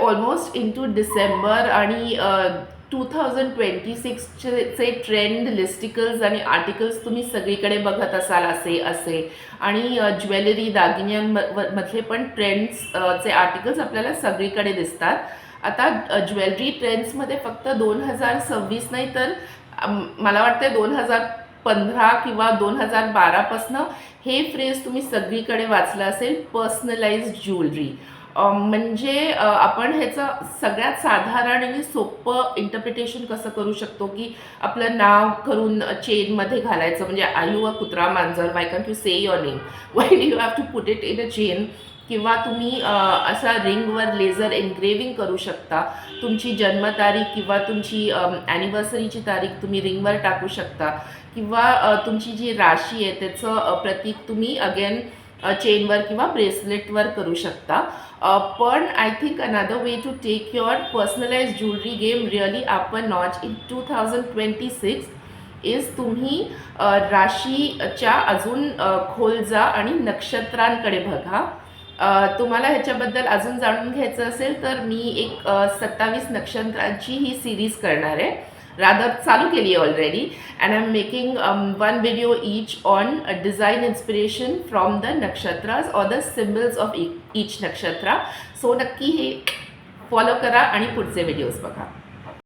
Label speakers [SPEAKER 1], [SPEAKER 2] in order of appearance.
[SPEAKER 1] Almost in two December आणि two thousand twenty सिक्सचे trend listicles आणि आर्टिकल्स तुम्ही सगळीकडे बघत असाल असे असे. आणि ज्वेलरी दागिन्यांमधले पण ट्रेंड्स चे आर्टिकल्स आपल्याला सगळीकडे दिसतात. आता ज्वेलरी ट्रेंड्समध्ये फक्त दोन हजार सव्वीस नाही तर मला वाटतं दोन हजार पंधरा किंवा दोन हजार बारापासनं हे फ्रेज तुम्ही सगळीकडे वाचलं असेल पर्सनलाइज ज्वेलरी म्हणजे आपण ह्याचं सगळ्यात साधारण आणि सोपं इंटरप्रिटेशन कसं करू शकतो की आपलं नाव करून चेनमध्ये घालायचं? म्हणजे आयु अ कुत्रा मांजर why can to say your name why do you have to put it in a chain किंवा तुम्ही असा रिंगवर लेझर एनग्रेविंग करू शकता. तुमची जन्मतारीख किंवा तुमची ॲनिव्हर्सरीची तारीख तुम्ही रिंगवर टाकू शकता. किंवा तुमची जी राशी आहे त्याचं प्रतीक तुम्ही अगेन चेनवर किंवा ब्रेसलेटवर करू शकता. पण I think another way to take your personalize jewellery game really आपण a notch in two thousand twenty six is तुम्ही राशीच्या अजून खोल जा आणि नक्षत्रांकडे बघा. तुम्हाला ह्याच्याबद्दल अजून जाणून घ्यायचं असेल तर मी एक सत्तावीस नक्षत्रांची ही सिरीज करणार आहे. रादर चालू केली आहे already and I am making one video each on design inspiration from the नक्षत्राज or the symbols of each Nakshatra so नक्की हे फॉलो करा आणि पुढचे व्हिडिओज बघा.